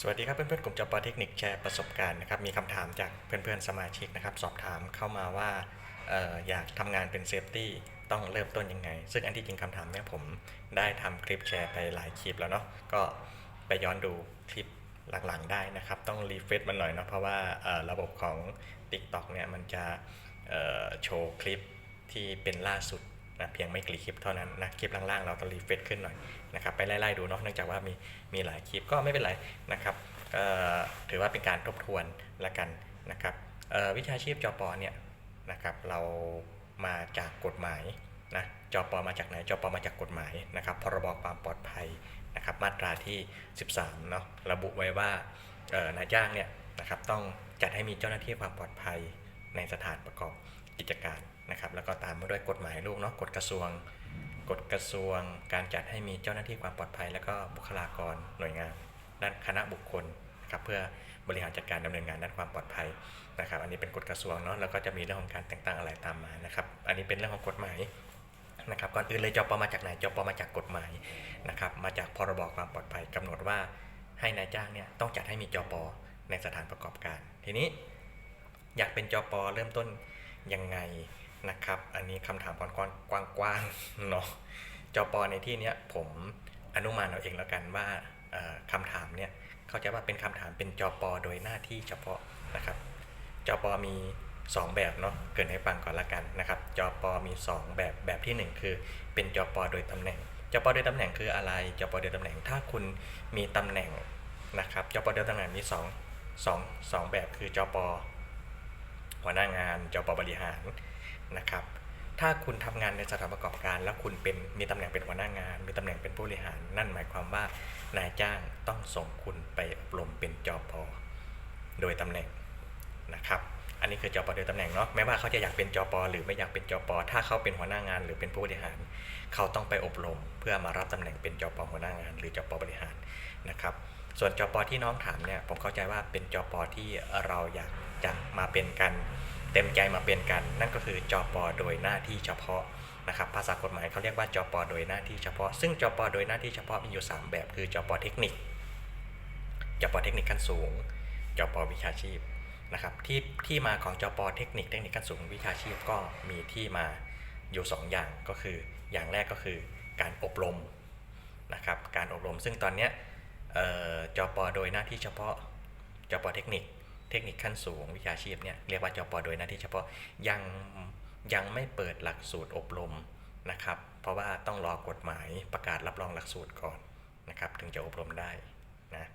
สวัสดีครับเพื่อนๆกลุ่มจปอเทคนิคแชร์ประสบการณ์นะครับมีคำถามจากเพื่อนๆสมาชิกนะครับสอบถามเข้ามาว่าอออยากทำงานเป็นเซฟตี้ต้องเริ่มต้นยังไง ซึ่งอันที่จริงคำถามเนี้ยผมได้ทำคลิปแชร์ไปหลายคลิปแล้วเนาะก็ไปย้อนดูคลิปหลังๆได้นะครับ ต้องรีเฟซมันหน่อยเนาะเพราะว่าระบบของ TikTok เนี่ยมันจะโชว์คลิปที่เป็นล่าสุด นะเพียงไม่กี่คลิปเท่านั้นนะคลิปล่างๆ เราต้องรีเฟซขึ้นหน่อยนะครับไปไล่ๆดูเนาะเนื่องจากว่ามีมีหลายคลิปก็ไม่เป็นไรนะครับถือว่าเป็นการทบทวนละกันนะครับวิชาชีพจปเนี่ยนะครับเรามาจากกฎหมายนะจปมาจากไหนจปมาจากกฎหมายนะครับพรบความปลอดภัยนะครับมาตราที่ 13เนาะระบุไว้ว่านายจ้างเนี่ยนะครับต้องจัดให้มีเจ้าหน้าที่ความปลอดภัยในสถานประกอบ กิจการนะครับ แล้วก็ตามมาด้วยกฎหมายลูกเนาะกฎกระทรวงกฎกระทรวงการจัดให้มีเจ้าหน้าที่ความปลอดภัย แล้วก็บุคลากรหน่วยงาน ด้านคณะบุคคลนะครับเพื่อบริหารจัดการดำเนินงานด้านความปลอดภัยนะครับ อันนี้เป็นกฎกระทรวงเนาะแล้วก็จะมีเรื่องของการแต่งตั้งอะไรตามมานะครับ อันนี้เป็นเรื่องของกฎหมายนะครับก่อนอื่นเลยจปมาจากไหนจปมาจากกฎหมายนะครับมาจากพรบความปลอดภัยกำหนดว่าให้นายจ้างเนี่ยต้องจัดให้มีจปในสถานประกอบการ ทีนี้อยากเป็นจปเริ่มต้น ยังไงนะครับ อันนี้คำถามก่อนกว้างๆเนาะจปในที่เนี้ยผมอนุมานเอาเองแล้วกันว่าคำถามเนี่ยเขาใจะว่าเป็นคำถามเป็นจปโดยหน้าที่เฉพาะนะครับจปมี 2 แบบเนาะเกรินให้ฟังก่อนละกันนะครับจปมี 2 แบบแบบทีหนึ่1 คือเป็นจปโดยตำแหน่งจปโดยตำแหน่งคืออะไรจปโดยตำแหน่งถ้าคุณมีตำแหน่งนะครับจปโดยตำแหน่งมี2 2 2แบบคือจป หัวหน้างานจปบริหารนะครับ ถ้าคุณทำงานในสถานประกอบการ แล้วคุณเป็นมีตำแหน่งเป็นหัวหน้างาน มีตำแหน่งเป็นผู้บริหาร นั่นหมายความว่านายจ้างต้องส่งคุณไปอบรมเป็นจปโดยตำแหน่งนะครับอันนี้คือจปอโดยตำแหน่งเนาะไม่ว่าเขาจะอยากเป็นจปอหรือไม่อยากเป็นจปอถ้าเขาเป็นหัวหน้างาน หรือเป็นผู้บริหาร เขาต้องไปอบรมเพื่อมารับตำแหน่งเป็นจปอหัวหน้างาน หรือจปอบริหารนะครับส่วนจปอที่น้องถามเนี่ยผมเข้าใจว่าเป็นจปอที่เราอยาก จะมาเป็นกัน เต็มใจมาเป็นกัน นั่นก็คือจปโดยหน้าที่เฉพาะนะครับภาษากฎหมายเขาเรียกว่าจปโดยหน้าที่เฉพาะ ซึ่งจปโดยหน้าที่เฉพาะมีอยู่ 3 แบบคือจปเทคนิคจปเทคนิคขั้นสูงจปวิชาชีพนะครับที่ที่มาของจปเทคนิคเทคนิคขั้นสูงวิชาชีพก็มีที่มาอยู่ 2 อย่างก็คือ อย่างแรกก็คือการอบรมนะครับการอบรมซึ่งตอนนี้ยเอ่อจปโดยหน้าที่เฉพาะจปเทคนิค เทคนิคขั้นสูงวิชาชีพเนี่ยเรียกว่าจปโดยหน้าที่เฉพาะยังยังไม่เปิดหลักสูตรอบรมนะครับ เพราะว่าต้องรอกฎหมายประกาศรับรองหลักสูตรก่อนนะครับถึงจะอบรมได้นะ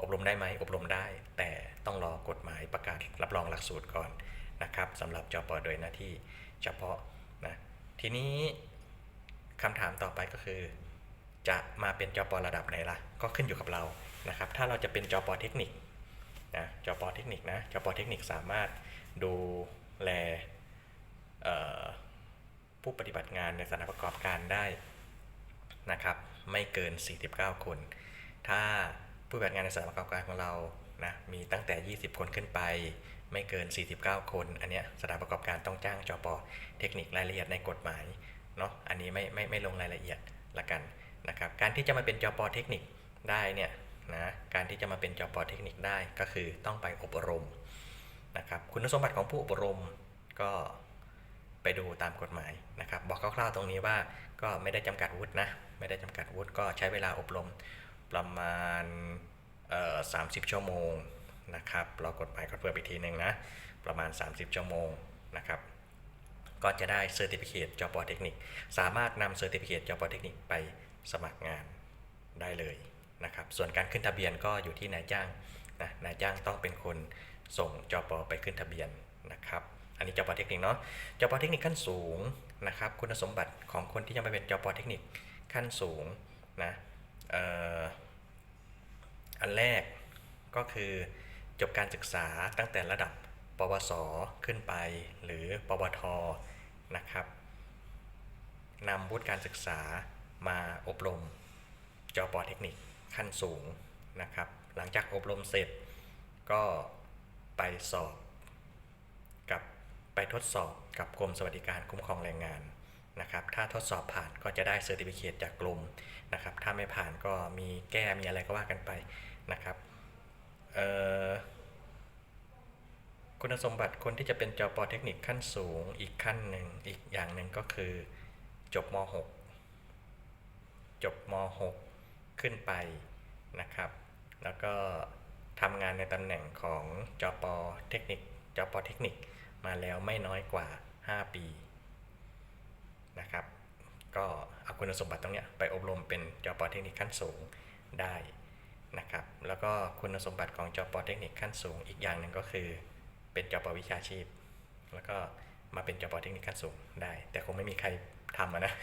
อบรมได้ไหมอบรมได้ แต่ต้องรอกฎหมายประกาศรับรองหลักสูตรก่อนนะครับสำหรับจปโดยหน้าที่เฉพาะนะทีนี้คำถามต่อไปก็คือ จะมาเป็นจประดับไหนล่ะ ก็ขึ้นอยู่กับเรานะครับ ถ้าเราจะเป็นจปเทคนิค นะจปเทคนิคนะจปเทคนิคสามารถดูแลผู้ปฏิบัติงานในสถานประกอบการได้นะครับ ไม่เกิน 49 คน ถ้าผู้ปฏิบัติงานในสถานประกอบการของเรานะมีตั้งแต่ 20 คนขึ้นไป ไม่เกิน 49 คน อันเนี้ยสถานประกอบการต้องจ้างจปเทคนิครายละเอียดในกฎหมายเนาะอันนี้ไม่ไม่ไม่ลงรายละเอียดละกันนะครับ การที่จะมาเป็นจปเทคนิคได้เนี่ย นะการที่จะมาเป็นจปเทคนิคได้ก็คือต้องไปอบรมนะครับคุณสมบัติของผู้อบรมก็ไปดูตามกฎหมายนะครับ บอกคร่าวๆตรงนี้ว่าก็ไม่ได้จำกัดวุฒินะไม่ได้จำกัดวุฒิก็ใช้เวลาอบรมประมาณเอ่อ30ชั่วโมงนะครับเรากฎหมายก็เพิ่มอีกทีหนึ่งนะประมาณ 30 ชั่วโมงนะครับก็จะได้เซอร์ติฟิเคตจปเทคนิค สามารถนำเซอร์ติฟิเคตจปเทคนิคไปสมัครงานได้เลย นะครับ ส่วนการขึ้นทะเบียนก็อยู่ที่นายจ้างนะนายจ้างต้องเป็นคนส่งจปไปขึ้นทะเบียนนะครับ อันนี้จปเทคนิคเนาะจปเทคนิคขั้นสูงนะครับ คุณสมบัติของคนที่จะมาเป็นจปเทคนิคขั้นสูงนะอ่ออันแรกก็คือจบการศึกษาตั้งแต่ระดับปวสขึ้นไป หรือปวทนะครับนำวุฒิการศึกษามาอบรมจปเทคนิค ขั้นสูงนะครับ หลังจากอบรมเสร็จก็ไปสอบกับไปทดสอบกับกรมสวัสดิการคุ้มครองแรงงานนะครับ ถ้าทดสอบผ่านก็จะได้เซอร์ติฟิเคตจากกรมนะครับ ถ้าไม่ผ่านก็มีแก้มีอะไรก็ว่ากันไปนะครับคุณสมบัติคนที่จะเป็นจอปอเทคนิคขั้นสูงอีกขั้นหนึ่งอีกอย่างหนึ่งก็คือ จบม .6 จบม .6 ขึ้นไปนะครับ แล้วก็ทำงานในตำแหน่งของจอปอเทคนิคจอปอเทคนิคมาแล้วไม่น้อยกว่า 5 ปีนะครับก็เอาคุณสมบัติตรงเนี้ยไปอบรมเป็นจอปอเทคนิคขั้นสูงได้นะครับแล้วก็คุณสมบัติของจอปอเทคนิคขั้นสูง อีกอย่างหนึ่งก็คือเป็นจอปอวิชาชีพ แล้วก็มาเป็นจอปอเทคนิคขั้นสูงได้ แต่คงไม่มีใครทำนะ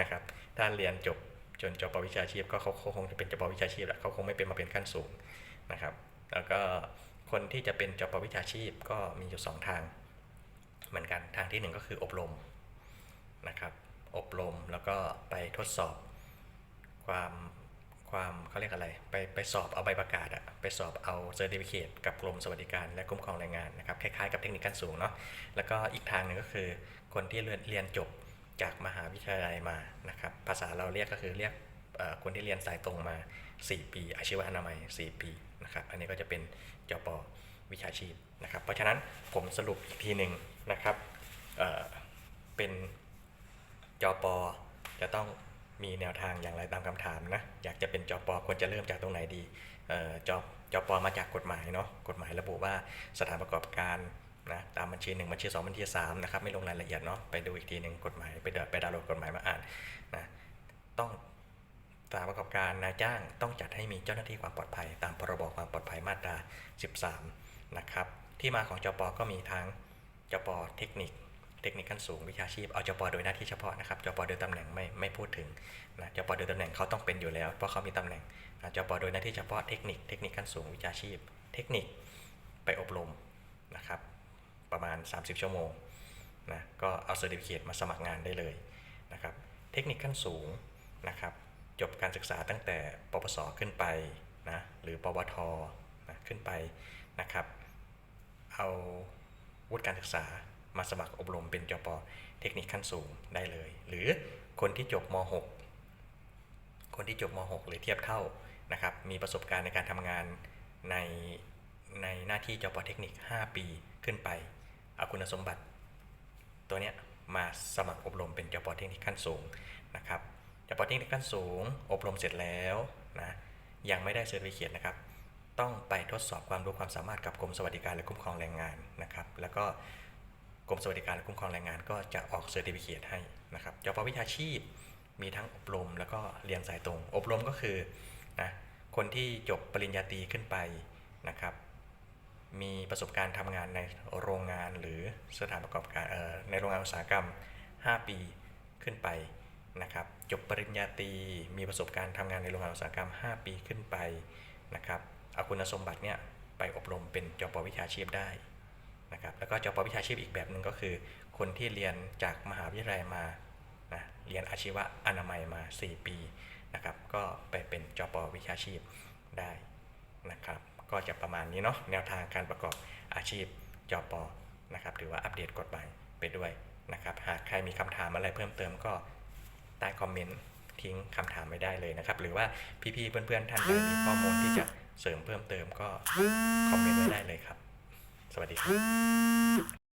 นะครับถ้าเรียนจบ จนจบปวิชาชีพก็เขาคงจะเป็นจบปวิชาชีพแหละเขาคงไม่เป็นมาเป็นขั้นสูงนะครับ แล้วก็คนที่จะเป็นจบปวิชาชีพก็มีอยู่สองทาง เหมือนกันทางที่หนึ่งก็คืออบรมนะครับ อบรมแล้วก็ไปทดสอบความความเขาเรียกอะไรไปไปสอบเอาใบประกาศอะไปสอบเอาเซอร์ติฟิเคตกับกรมสวัสดิการและคุ้มครองแรงงานนะครับคล้ายๆกับเทคนิคขั้นสูงเนาะแล้วก็อีกทางหนึ่งก็คือคนที่เรียนจบ จากมหาวิทยาลัยมานะครับ ภาษาเราเรียกก็คือเรียกคนที่เรียนสายตรงมา 4 ปี อาชีวอนามัย 4 ปีนะครับ อันนี้ก็จะเป็นจปวิชาชีพนะครับ เพราะฉะนั้นผมสรุปอีกทีหนึ่งนะครับเเป็นจอปอจะต้องมีแนวทางอย่างไรตามคำถามนะ อยากจะเป็นจอปอควรจะเริ่มจากตรงไหนดีจอจอปอมาจากกฎหมายเนาะ กฎหมายระบุว่าสถานประกอบการ นะตามบัญชีหนึ่งบัญชีสองบัญชีสามนะครับไม่ลงรายละเอียดเนาะไปดูอีกทีหนึ่งกฎหมายไปเดไปดาวน์โหลดกฎหมายมาอ่านนะต้องสถานประกอบการนายจ้างต้องจัดให้มีเจ้าหน้าที่ความปลอดภัย ตามพรบความปลอดภัยมาตรา 13 นะครับที่มาของจปก็มีทั้งจปเทคนิค เทคนิคขั้นสูงวิชาชีพเอาจปโดยหน้าที่เฉพาะนะครับจปโดยตำแหน่งไม่ไม่พูดถึงนะจปโดยตำแหน่งเขาต้องเป็นอยู่แล้ว เพราะเขามีตำแหน่งอะจปโดยหน้าที่เฉพาะเทคนิคเทคนิคขั้นสูงวิชาชีพ เทคนิคไปอบรมนะครับ ประมาณ 30 ชั่วโมงนะก็เอาเซอร์ติฟิเคตมาสมัครงานได้เลยนะครับเทคนิคขั้นสูงนะครับจบการศึกษาตั้งแต่ปวสขึ้นไปนะหรือปวทนะขึ้นไปนะครับเอาวุฒิการศึกษามาสมัครอบรมเป็นจปเทคนิคขั้นสูงได้เลย หรือคนที่จบม .6 คนที่จบม .6 หรือเทียบเท่านะครับมีประสบการณ์ในการทำงานใน ในหน้าที่จปเทคนิค 5 ปีขึ้นไป เอาคุณสมบัติ ตัวเนี้ยมาสมัครอบรมเป็นจปเทคนิคขั้นสูงนะครับจปเทคนิคขั้นสูง อบรมเสร็จแล้วนะยังไม่ได้เซอร์ติฟิเคตนะครับ ต้องไปทดสอบความรู้ความสามารถกับกรมสวัสดิการและคุ้มครองแรงงานนะครับ แล้วก็กรมสวัสดิการและคุ้มครองแรงงานก็จะออกเซอร์ติฟิเคตให้นะครับจปวิชาชีพมีทั้งอบรมแล้วก็เรียนสายตรง อบรมก็คือนะคนที่จบปริญญาตรีขึ้นไปนะครับ มีประสบการณ์ทำงานในโรงงานหรือสถานประกอบการในโรงงานอุตสาหกรรม 5 ปีขึ้นไปนะครับจบปริญญาตรีมีประสบการณ์ทำงานในโรงงานอุตสาหกรรม 5 ปีขึ้นไปนะครับเอาคุณสมบัติเนี่ยไปอบรมเป็นจปวิชาชีพได้นะครับแล้วก็จปวิชาชีพอีกแบบหนึ่งก็คือ คนที่เรียนจากมหาวิทยาลัยมานะเรียนอาชีวะอนามัยมา 4 ปีนะครับก็ไปเป็นจปวิชาชีพได้นะครับ ก็จะประมาณนี้เนาะแนวทางการประกอบอาชีพจอปนะครับถือว่าอัปเดตกฎหมายไปด้วยนะครับหากใครมีคำถามอะไรเพิ่มเติมก็ใต้คอมเมนต์ทิ้งคำถามไว้ได้เลยนะครับ หรือว่าพี่ๆเพื่อนๆท่านใดมีข้อมูลที่จะเสริมเพิ่มเติมก็คอมเมนต์ไว้ได้เลยครับ สวัสดีครับ